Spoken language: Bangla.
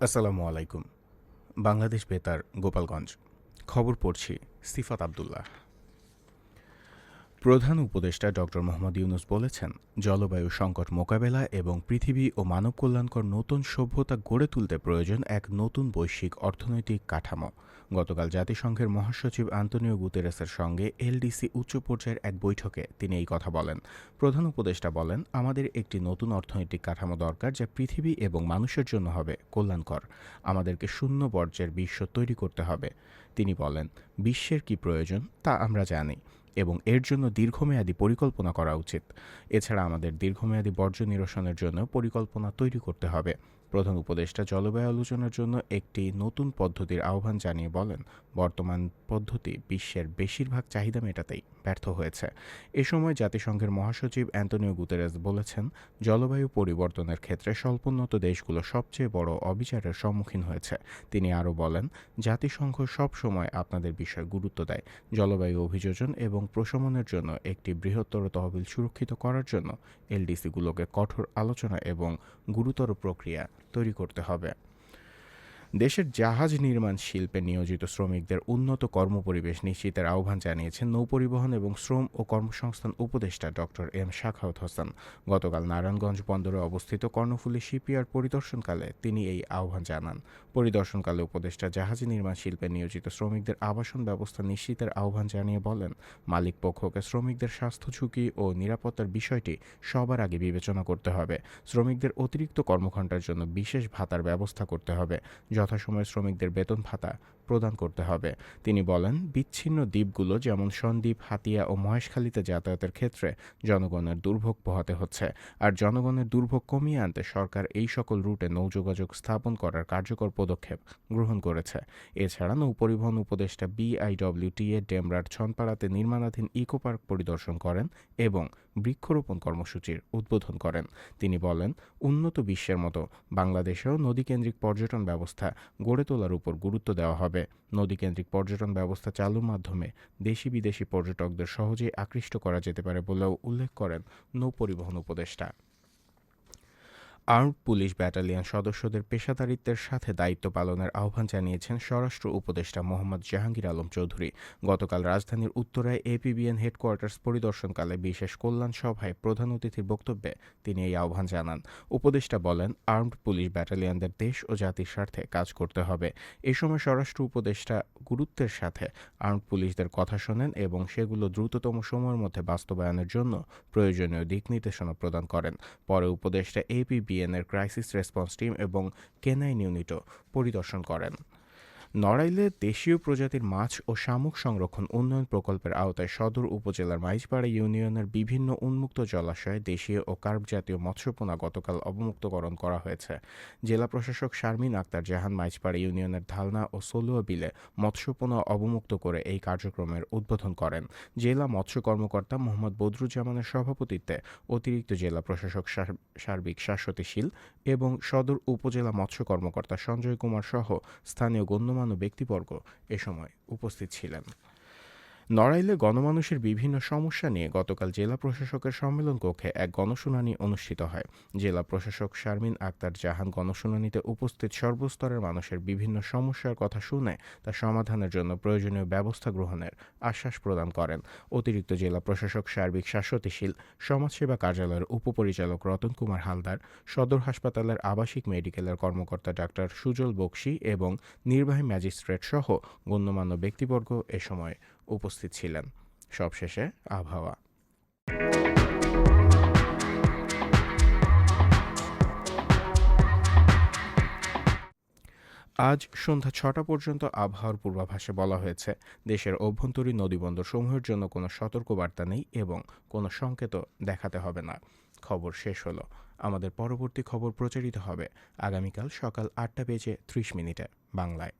আসসালামু আলাইকুম। বাংলাদেশ বেতার গোপালগঞ্জ। খবর পড়ছি সিফাত আবদুল্লাহ। প্রধান উপদেষ্টা ডক্টর মোহাম্মদ ইউনুস বলেছেন, জলবায়ু সংকট মোকাবেলা এবং পৃথিবী ও মানব কল্যাণকর নতুন সভ্যতা গড়ে তুলতে প্রয়োজন এক নতুন বৈশ্বিক অর্থনৈতিক কাঠামো। গতকাল জাতিসংঘের মহাসচিব আন্তনিও গুতেরেসের সঙ্গে এলডিসি উচ্চ পর্যায়ের এক বৈঠকে তিনি এই কথা বলেন। প্রধান উপদেষ্টা বলেন, আমাদের একটি নতুন অর্থনৈতিক কাঠামো দরকার যা পৃথিবী এবং মানুষের জন্য হবে কল্যাণকর। আমাদেরকে শূন্য বর্জ্যের বিশ্ব তৈরি করতে হবে। তিনি বলেন, বিশ্বের কি প্রয়োজন তা আমরা জানি। এবং এর জন্য দীর্ঘমেয়াদী পরিকল্পনা করা উচিত। এছাড়া আমাদের দীর্ঘমেয়াদী বর্জ্য নিরসনের জন্য পরিকল্পনা তৈরি করতে হবে। প্রধান উপদেষ্টা জলবায়ু আলোচনার জন্য একটি নতুন পদ্ধতির আহ্বান জানিয়ে বলেন, বর্তমান পদ্ধতি বিশ্বের বেশিরভাগ চাহিদা মেটাতেই ব্যর্থ হয়েছে। এ সময় জাতিসংঘের মহাসচিব অ্যান্টনিও গুতেরেস বলেছেন, জলবায়ু পরিবর্তনের ক্ষেত্রে স্বল্পোন্নত দেশগুলো সবচেয়ে বড় অবিচারের সম্মুখীন হয়েছে। তিনি আরও বলেন, জাতিসংঘ সব সময় আপনাদের বিষয়ে গুরুত্ব দেয়। জলবায়ু অভিযোজন এবং প্রশমনের জন্য একটি বৃহত্তর তহবিল সুরক্ষিত করার জন্য এলডিসিগুলোকে কঠোর আলোচনা এবং গুরুতর প্রক্রিয়া তৈরি করতে হবে। দেশের জাহাজ নির্মাণ শিল্পে নিয়োজিত শ্রমিকদের উন্নত কর্মপরিবেশ নিশ্চিতের আহ্বান জানিয়েছেন নৌপরিবহন এবং শ্রম ও কর্মসংস্থান উপদেষ্টা ডক্টর এম শাখাউত হোসেন। গতকাল নারায়ণগঞ্জ বন্দরে অবস্থিত কর্ণফুলী শিপইয়ার্ড পরিদর্শনকালে তিনি এই আহ্বান জানান। পরিদর্শনকালে উপদেষ্টা জাহাজ নির্মাণ শিল্পে নিয়োজিত শ্রমিকদের আবাসন ব্যবস্থা নিশ্চিতের আহ্বান জানিয়ে বলেন, মালিক পক্ষকে শ্রমিকদের স্বাস্থ্য ঝুঁকি ও নিরাপত্তার বিষয়টি সবার আগে বিবেচনা করতে হবে। শ্রমিকদের অতিরিক্ত কর্মঘণ্টার জন্য বিশেষ ভাতার ব্যবস্থা করতে হবে। যথাসময়ে শ্রমিকদের বেতন ভাতা প্রদান করতে হবে। তিনি বলেন, বিচ্ছিন্ন দ্বীপগুলো যেমন সন্দ্বীপ, হাতিয়া ও মহেশখালীতে যাতায়াতের ক্ষেত্রে জনগণের দুর্ভোগ পোহাতে হচ্ছে। আর জনগণের দুর্ভোগ কমিয়ে আনতে সরকার এই সকল রুটে নৌযোগাযোগ স্থাপন করার কার্যকর পদক্ষেপ গ্রহণ করেছে। এছাড়া নৌপরিবহন উপদেষ্টা বিআইডব্লিউটিএ ডেমরার ছনপাড়াতে নির্মাণাধীন ইকো পার্ক পরিদর্শন করেন এবং বৃক্ষরোপণ কর্মসূচির উদ্বোধন করেন। তিনি বলেন, উন্নত বিশ্বের মতো বাংলাদেশেও নদীকেন্দ্রিক পর্যটন ব্যবস্থা গড়ে তোলার উপর গুরুত্ব দেওয়া হবে। নদীকেন্দ্রিক পর্যটন ব্যবস্থা চালুর মাধ্যমে দেশি বিদেশি পর্যটকদের সহজেই আকৃষ্ট করা যেতে পারে বলেও উল্লেখ করেন নৌপরিবহন উপদেষ্টা। আর্মড পুলিশ ব্যাটালিয়ন সদস্যদের পেশাদারিত্বের সাথে দায়িত্ব পালনের আহ্বান জানিয়েছেন স্বরাষ্ট্র উপদেষ্টা মোহাম্মদ জাহাঙ্গীর আলম চৌধুরী। গতকাল রাজধানীর উত্তরায় এপিবিএন হেডকোয়ার্টার্স পরিদর্শনকালে বিশেষ কল্যাণ সভায় প্রধান অতিথির বক্তব্যে তিনি এই আহ্বান জানান। উপদেষ্টা বলেন, আর্মড পুলিশ ব্যাটালিয়নদের দেশ ও জাতির স্বার্থে কাজ করতে হবে। এ সময় স্বরাষ্ট্র উপদেষ্টা গুরুত্বের সাথে। আর্মড পুলিশদের কথা শোনেন এবং সেগুলো দ্রুততম সময়ের মধ্যে বাস্তবায়নের জন্য প্রয়োজনীয় দিক নির্দেশনা প্রদান করেন। পরে উপদেষ্টা এপিবিএন এর ক্রাইসিস রেসপন্স টিম এবং কেনাইন ইউনিটও পরিদর্শন করেন। নড়াইলে দেশীয় প্রজাতির মাছ ও শামুক সংরক্ষণ উন্নয়ন প্রকল্পের আওতায় সদর উপজেলার মাইজপাড়া ইউনিয়নের বিভিন্ন উন্মুক্ত জলাশয়ে দেশীয় ও কার্প জাতীয় মৎস্যপোনা গতকাল অবমুক্তকরণ করা হয়েছে। জেলা প্রশাসক শারমিন আক্তার জাহান মাইজপাড়া ইউনিয়নের ধালনা ও সলুয়া বিলে মৎস্যপোনা অবমুক্ত করে এই কার্যক্রমের উদ্বোধন করেন। জেলা মৎস্য কর্মকর্তা মোহাম্মদ বদরুজ্জামানের সভাপতিত্বে অতিরিক্ত জেলা প্রশাসক সার্বিক শাশ্বতী শীল এবং সদর উপজেলা মৎস্য কর্মকর্তা সঞ্জয় কুমার সহ স্থানীয় গণ্যমান্য ব্যক্তিবর্গ এ সময় উপস্থিত ছিলেন। নড়াইলে গণমানুষের বিভিন্ন সমস্যা নিয়ে গতকাল জেলা প্রশাসকের সম্মেলন কক্ষে এক গণশুনানি অনুষ্ঠিত হয়। জেলা প্রশাসক শারমিন আক্তার জাহান গণশুনানিতে উপস্থিত সর্বস্তরের মানুষের বিভিন্ন সমস্যার কথা শুনে তা সমাধানের জন্য প্রয়োজনীয় ব্যবস্থা গ্রহণের আশ্বাস প্রদান করেন। অতিরিক্ত জেলা প্রশাসক সার্বিক শাশ্বতীশীল, সমাজসেবা কার্যালয়ের উপপরিচালক রতন কুমার হালদার, সদর হাসপাতালের আবাসিক মেডিকেলের কর্মকর্তা ডাক্তার সুজল বক্সি এবং নির্বাহী ম্যাজিস্ট্রেট সহ গণ্যমান্য ব্যক্তিবর্গ এ সময় উপস্থিত ছিলেন। সবশেষে আবহাওয়া। আজ সন্ধ্যা ছটা পর্যন্ত আবহাওয়ার পূর্বাভাসে বলা হয়েছে, দেশের অভ্যন্তরীণ নদীবন্দর সমূহের জন্য কোনো সতর্কবার্তা নেই এবং কোনো সংকেতও দেখাতে হবে না। খবর শেষ হলো। আমাদের পরবর্তী খবর প্রচারিত হবে আগামীকাল সকাল আটটা বেজে ত্রিশ মিনিটে বাংলায়।